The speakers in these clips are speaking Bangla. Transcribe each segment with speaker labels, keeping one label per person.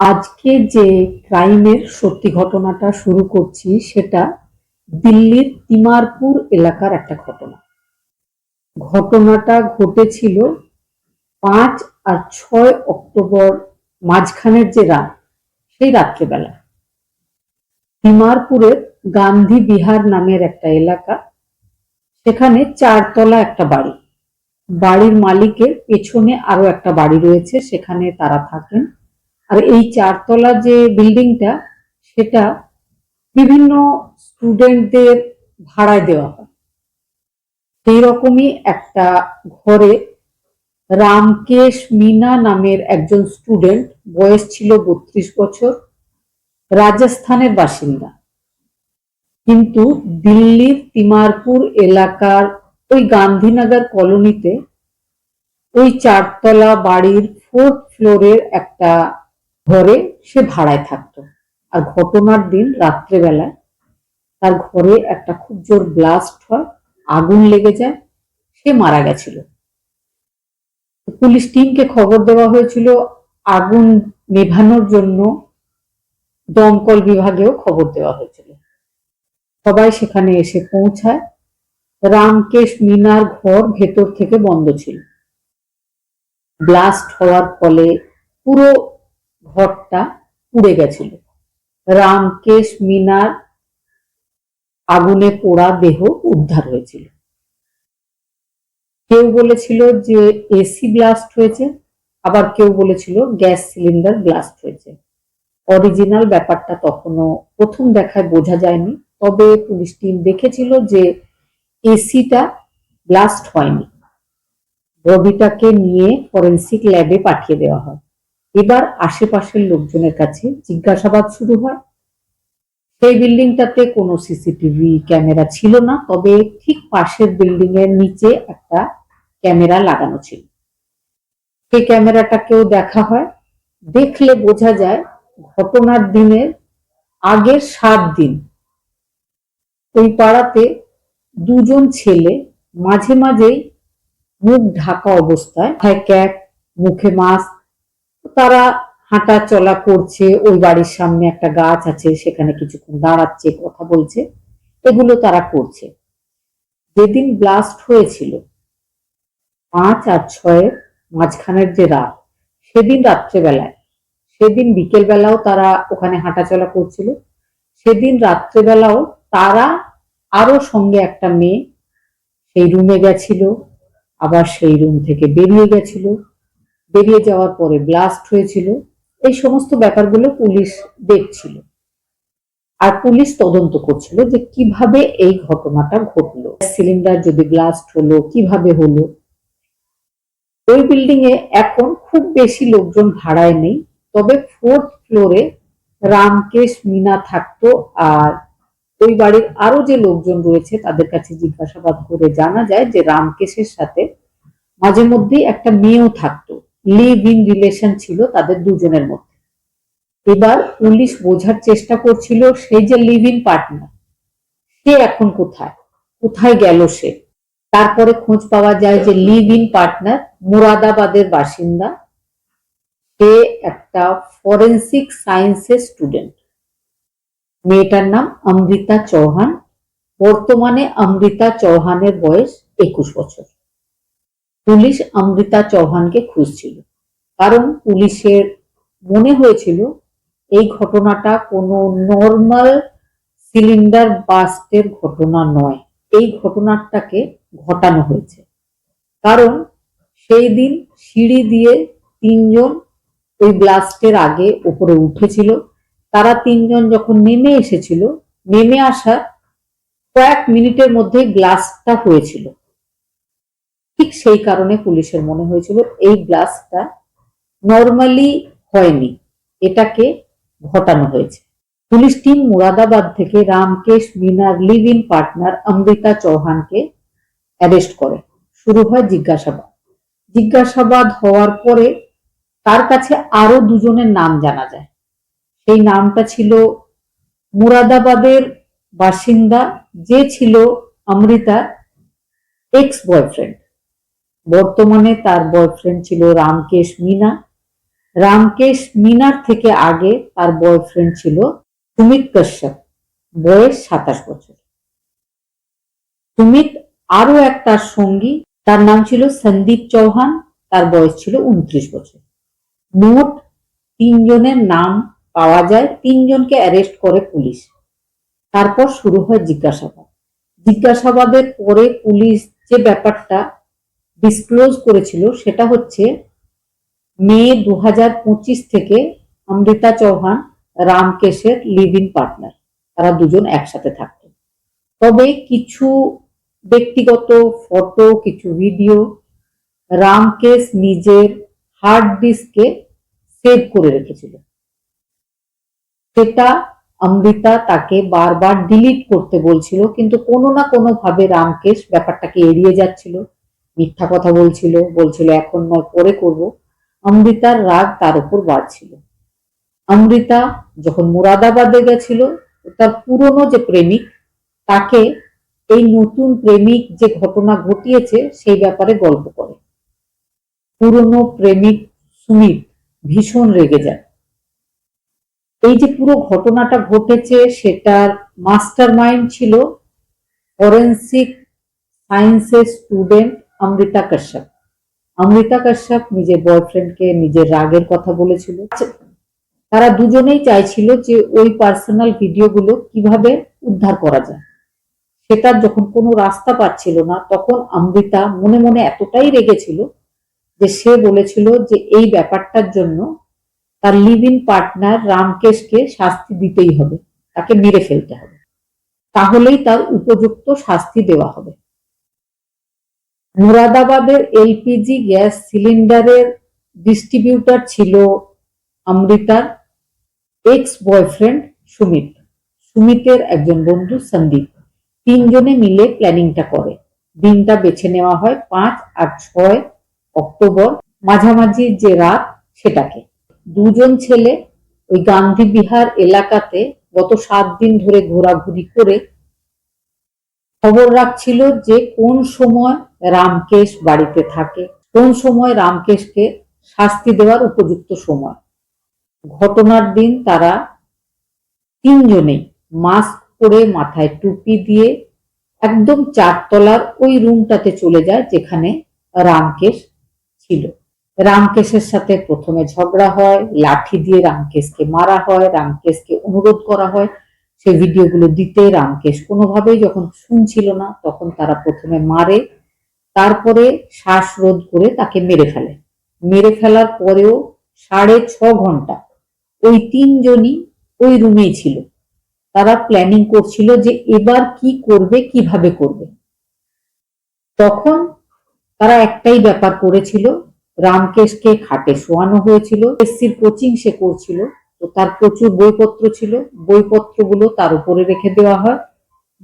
Speaker 1: আজকে যে ক্রাইমের সত্যি ঘটনাটা শুরু করছি, সেটা দিল্লির তিমারপুর এলাকার একটা ঘটনা। ঘটনাটা ঘটেছিল পাঁচ আর ছয় অক্টোবর মাঝখানের যে রাত, সেই রাত্রেবেলা। তিমারপুরের গান্ধী বিহার নামের একটা এলাকা, সেখানে চারতলা একটা বাড়ি। বাড়ির মালিকের পেছনে আরও একটা বাড়ি রয়েছে, সেখানে তারা থাকেন। আর এই চারতলা যে বিল্ডিংটা, সেটা বিভিন্ন স্টুডেন্টদের ভাড়ায় দেওয়া হয়। সেই রকমই একটা ঘরে রামকেশ মিনা নামের একজন স্টুডেন্ট, বয়স ছিল বত্রিশ বছর, রাজস্থানের বাসিন্দা। কিন্তু দিল্লির তিমারপুর এলাকার ওই গান্ধীনগর কলোনিতে ওই চারতলা বাড়ির ফোর্থ ফ্লোরের একটা ঘরে সে ভাড়ায় থাকতো। আর ঘটনার দিন রাত্রেবেলায় তার ঘরে একটা খুব জোর ব্লাস্ট হয়, আগুন লেগে যায়, সে মারা গেছিল। পুলিশ টিমকে খবর দেওয়া হয়েছিল, আগুন নেভানোর জন্য দমকল বিভাগেও খবর দেওয়া হয়েছিল। সবাই সেখানে এসে পৌঁছায়। রামকেশ মিনার ঘর ভেতর থেকে বন্ধ ছিল। ব্লাস্ট হওয়ার ফলে পুরো ঘরটা পুড়ে গেছিল। রামকেশ মিনার আগুনে পোড়া দেহ উদ্ধার হয়েছিল। কেউ বলেছিল যে এসি ব্লাস্ট হয়েছে, আবার কেউ বলেছিল গ্যাস সিলিন্ডার ব্লাস্ট হয়েছে। অরিজিনাল ব্যাপারটা তখনও প্রথম দেখায় বোঝা যায়নি, তবে পুলিশ টিম দেখেছিল যে এসিটা ব্লাস্ট হয়নি। বডিটাকে নিয়ে ফরেন্সিক ল্যাবে পাঠিয়ে দেওয়া হয়। এবার আশেপাশের লোকজনের কাছে জিজ্ঞাসাবাদ শুরু হয়। সেই বিল্ডিংটাতে কোনো সিসিটিভি ক্যামেরা ছিল না, তবে ঠিক পাশের বিল্ডিং এর নিচে একটা ক্যামেরা লাগানো ছিল। সেই ক্যামেরাটাকেও দেখা হয়। দেখলে বোঝা যায় ঘটনার দিনের আগের সাত দিন। ওই পাড়াতে দুজন ছেলে মাঝে মাঝেই মুখ ঢাকা অবস্থায় ক্যাপ, মুখে মাস্ক তারা হাঁটা চলা করছে, ওই বাড়ির সামনে একটা গাছ আছে, সেখানে কিছুক্ষণ দাঁড়াচ্ছে, কথা বলছে, এগুলো তারা করছে। যেদিন ব্লাস্ট হয়েছিল, পাঁচ আর ছয়ের মাঝখানের যে রাত, সেদিন রাত্রেবেলায়, সেদিন বিকেলবেলাও তারা ওখানে হাঁটাচলা করছিল, সেদিন রাত্রেবেলাও তারা আরও সঙ্গে একটা মেয়ে সেই রুমে গেছিল, আবার সেই রুম থেকে বেরিয়ে গেছিল। বেরিয়ে যাওয়ার পরে ব্লাস্ট হয়েছিল। এই সমস্ত ব্যাপারগুলো পুলিশ দেখছিল। আর পুলিশ তদন্ত করছিল যে কীভাবে এই ঘটনাটা ঘটলো। সিলিন্ডার যদি ব্লাস্ট হলো, কীভাবে হলো? ওই বিল্ডিং এ এখন খুব বেশি লোকজন ভাড়ায় নেই, তবে ফোর্থ ফ্লোরে রামকেশ, মিনা থাকতো আর ওই বাড়ির আরও যে লোকজন রয়েছে তাদের কাছে জিজ্ঞাসাবাদ করে জানা যায় যে রামকেশের সাথে মাঝে মধ্যেই একটা মেয়েও থাকতো। লিভ ইন রিলেশন ছিল তাদের দুজনের মধ্যে। এবার পুলিশ বোঝার চেষ্টা করছিল সেই যে লিভ ইন পার্টনার, সে এখন কোথায়? কোথায় গেল সে? তারপরে খোঁজ পাওয়া যায় যে লিভ ইন পার্টনার মুরাদাবাদের বাসিন্দা। সে একটা ফরেন্সিক সায়েন্সের স্টুডেন্ট। মেয়েটার নাম অমৃতা চৌহান। বর্তমানে অমৃতা চৌহানের বয়স একুশ বছর। পুলিশ অমৃতা চৌহানকে খুঁজছিল। কারণ পুলিশের মনে হয়েছিল, এই ঘটনাটা কোনো নর্মাল সিলিন্ডার বাস্টের ঘটনা নয়। এই ঘটনাটাকে ঘটানো হয়েছে। কারণ সেই দিন সিঁড়ি দিয়ে তিনজন ওই ব্লাস্টের আগে উপরে উঠেছিল। তারা তিনজন যখন নেমে এসেছিল, নেমে আসার কয়েক মিনিটের মধ্যে ব্লাস্টটা হয়েছিল। ঠিক সেই কারণে পুলিশের মনে হয়েছিল এই ব্লাস্টটা নর্মালি হয়নি, এটাকে ঘটানো হয়েছে। পুলিশ টিম মুরাদাবাদ থেকে রামকেশ মিনার লিভ ইন পার্টনার অমৃতা চৌহানকে অ্যারেস্ট করে। শুরু হয় জিজ্ঞাসাবাদ। জিজ্ঞাসাবাদ হওয়ার পরে তার কাছে আরও দুজনের নাম জানা যায়। সেই নামটা ছিল মুরাদাবাদের বাসিন্দা, যে ছিল অমৃতার এক্স বয়ফ্রেন্ড বর্তমানে তার বয়ফ্রেন্ড ছিল রামকেশ মিনা। রামকেশ মিনার থেকে আগে তার বয়ফ্রেন্ড ছিল সুমিত কাশ্যপ, বয়স সাতাশ বছর। সুমিত আরও একটা সঙ্গী, তার নাম ছিল সন্দীপ চৌহান, তার বয়স ছিল উনত্রিশ বছর। মোট তিনজনের নাম পাওয়া যায়, তিনজনকে অ্যারেস্ট করে পুলিশ। তারপর শুরু হয় জিজ্ঞাসাবাদ। জিজ্ঞাসাবাদের পরে পুলিশ যে ব্যাপারটা ডিসক্লোজ করেছিল সেটা হচ্ছে মে দু হাজার পঁচিশ থেকে অমৃতা চৌহান, রামকেশের লিভ ইন পার্টনার তারা দুজন একসাথে থাকত তবে কিছু ব্যক্তিগত ফটো কিছু ভিডিও রামকেশ নিজের হার্ড ডিস্কে সেভ করে রেখেছিল। সেটা অমৃতা তাকে বারবার ডিলিট করতে বলছিল, কিন্তু কোনো না কোনোভাবে রামকেশ ব্যাপারটাকে এড়িয়ে যাচ্ছিল। মিথ্যা কথা বলছিল বলছিল, এখন নয়, পরে করব। অমৃতার রাগ তার উপর বাড়ছিল। অমৃতা যখন মুরাদাবাদে গেছিল, তার পুরনো যে প্রেমিক, তাকে এই নতুন প্রেমিক যে ঘটনা ঘটিয়েছে, সেই ব্যাপারে গল্প করে। পুরনো প্রেমিক সুমিত ভীষণ রেগে যায়। এই যে পুরো ঘটনাটা ঘটেছে, সেটার মাস্টার মাইন্ড ছিল ফরেন্সিক সায়েন্সের স্টুডেন্ট অমৃতা কাশ্যপ। অমৃতা কাশ্যপ নিজের বয়ফ্রেন্ডকে নিজের রাগের কথা বলেছিল। তারা দুজনেই চাইছিল যে ওই পার্সোনাল ভিডিওগুলো কীভাবে উদ্ধার করা যায়। সেটার যখন কোনো রাস্তা পাচ্ছিল না, তখন অমৃতা মনে মনে এতটাই রেগেছিল যে সে বলেছিল যে এই ব্যাপারটার জন্য তার লিভ ইন পার্টনার রামকেশকে শাস্তি দিতেই হবে, তাকে মেরে ফেলতে হবে। তাহলেই তার উপযুক্ত শাস্তি দেওয়া হবে। মুরাদাবাদের এলপিজি গ্যাস সিলিন্ডারের ডিস্ট্রিবিউটার ছিল অমৃতার এক্স বয়ফ্রেন্ড সুমিত। সুমিতের একজন বন্ধু সন্দীপ। তিনজনে মিলে প্ল্যানিংটা করে। দিনটা বেছে নেওয়া হয় পাঁচ আর ছয় অক্টোবর, মাঝামাঝি যে রাত সেটাকে। দুজন ছেলে ওই গান্ধী বিহার এলাকাতে গত সাত দিন ধরে ঘোরাঘুরি করে খবর রাখছিল যে কোন সময় রামকেশ বাড়িতে থাকে। কোন সময় রামকেশকে শাস্তি দেওয়ার উপযুক্ত সময়? ঘটনার দিন তারা তিনজনেই মাস্ক পরে মাথায় টুপি দিয়ে একদম চারতলার ওই রুমটাতে চলে যায় যেখানে রামকেশ ছিল। রামকেশের সাথে প্রথমে ঝগড়া হয়, লাঠি দিয়ে রামকেশকে মারা হয়, রামকেশকে অনুরোধ করা হয়। সে ভিডিওগুলো দিতে রামকেশ কোনোভাবেই যখন শুনছিল না, তখন তারা প্রথমে মারে তারপরে শ্বাসরোধ করে তাকে মেরে ফেলে। মেরে ফেলার পরেও সাড়ে ছ ঘণ্টা ওই তিনজনই ওই রুমেই ছিল। তারা প্ল্যানিং করছিল যে এবার কি করবে, কীভাবে করবে। তখন তারা একটাই ব্যাপার করেছিল, রামকেশকে খাটে শোয়ানো হয়েছিল, এসসির কোচিং সে করছিল। তো তার প্রচুর বইপত্র ছিল, বইপত্রগুলো তার উপরে রেখে দেওয়া হয়।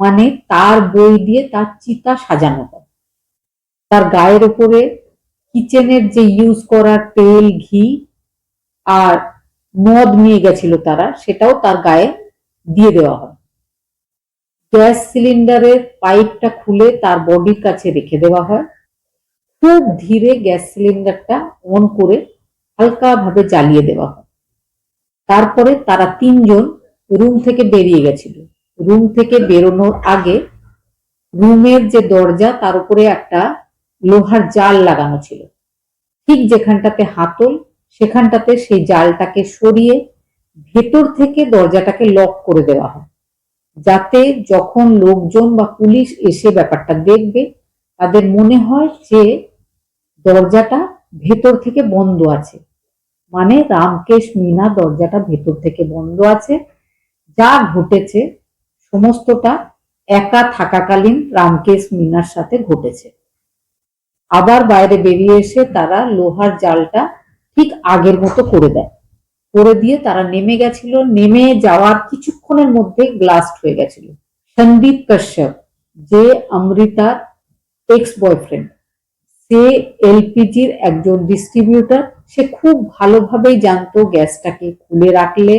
Speaker 1: মানে তার বই দিয়ে তার চিতা সাজানো হয়। তার গায়ের উপরে কিচেনের যে ইউজ করা তেল, ঘি আর মদ নিয়ে গেছিল তারা, সেটাও তার গায়ে দিয়ে দেওয়া হয়। গ্যাস সিলিন্ডারের পাইপটা খুলে তার বডির কাছে রেখে দেওয়া হয়। খুব ধীরে গ্যাস সিলিন্ডারটা অন করে হালকা ভাবে জ্বালিয়ে দেওয়া হয়। তারপরে তারা তিনজন রুম থেকে বেরিয়ে গেছিল। রুম থেকে বেরোনোর আগে রুমের যে দরজা, তার উপরে একটা লোহার জাল লাগানো ছিল। ঠিক যেখানটাতে হাতল, সেখানটাতে সেই জালটাকে সরিয়ে ভেতর থেকে দরজাটাকে লক করে দেওয়া হয়। যাতে যখন লোকজন বা পুলিশ এসে ব্যাপারটা দেখবে, তাদের মনে হয় যে দরজাটা ভেতর থেকে বন্ধ আছে। মানে রামকেশ মিনা দরজাটা ভেতর থেকে বন্ধ আছে। যা ঘটেছে, সমস্তটা একা থাকাকালীন রামকেশ মিনার সাথে ঘটেছে। আবার বাইরে বেরিয়ে এসে তারা লোহার জালটা ঠিক আগের মতো করে দেয়। করে দিয়ে তারা নেমে গেছিল। নেমে যাওয়ার কিছুক্ষণের মধ্যে ব্লাস্ট হয়ে গেছিল। সন্দীপ কাশ্যপ, যে অমৃতার এক্স বয়ফ্রেন্ড সে এলপিজির একজন ডিস্ট্রিবিউটর সে খুব ভালোভাবেই জানতো গ্যাসটাকে খুলে রাখলে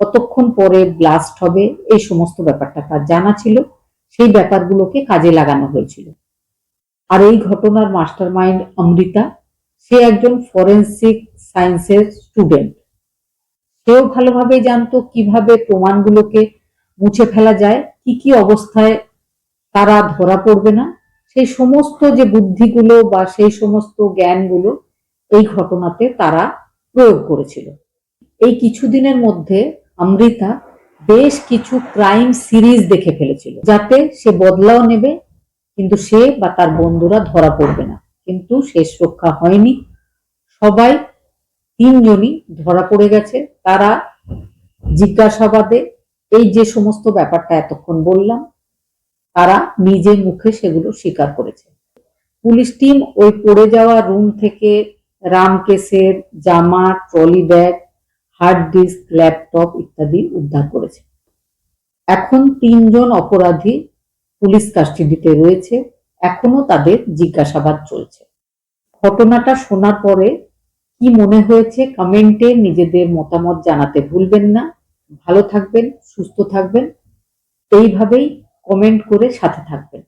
Speaker 1: কতক্ষণ পরে ব্লাস্ট হবে, এই সমস্ত ব্যাপারটা তার জানা ছিল। সেই ব্যাপারগুলোকে কাজে লাগানো হয়েছিল। আর এই ঘটনার মাস্টার মাইন্ড অমৃতা, সে একজন ফরেন্সিক সায়েন্সের স্টুডেন্ট। সেও ভালোভাবে জানতো কীভাবে প্রমাণগুলোকে মুছে ফেলা যায়, কি কি অবস্থায় তারা ধরা পড়বে না। সেই সমস্ত যে বুদ্ধিগুলো বা সেই সমস্ত জ্ঞানগুলো এই ঘটনাতে তারা প্রয়োগ করেছিল। এই কিছুদিনের মধ্যে অমৃতা বেশ কিছু ক্রাইম সিরিজ দেখে ফেলেছিল, যাতে সে বদলাও নেবে কিন্তু সে বা তার বন্ধুরা ধরা পড়বে না। কিন্তু শেষ রক্ষা হয়নি। সবাই তিনজনই ধরা পড়ে গেছে। তারা জিজ্ঞাসাবাদে এই যে সমস্ত ব্যাপারটা এতক্ষণ বললাম, তারা নিজের মুখে সেগুলো স্বীকার করেছে। পুলিশ টিম ওই পড়ে যাওয়া রুম থেকে রামকেশের জামা, trolley bag, hard disk, laptop ইত্যাদি উদ্ধার করেছে। এখন তিনজন অপরাধী পুলিশ কাস্টডিতে রয়েছে, এখনও তাদের জিজ্ঞাসাবাদ চলছে। ঘটনাটা শোনার পরে কি মনে হয়েছে কমেন্টে নিজেদের মতামত জানাতে ভুলবেন না। ভালো থাকবেন, সুস্থ থাকবেন। এইভাবেই কমেন্ট করে সাথে থাকবেন।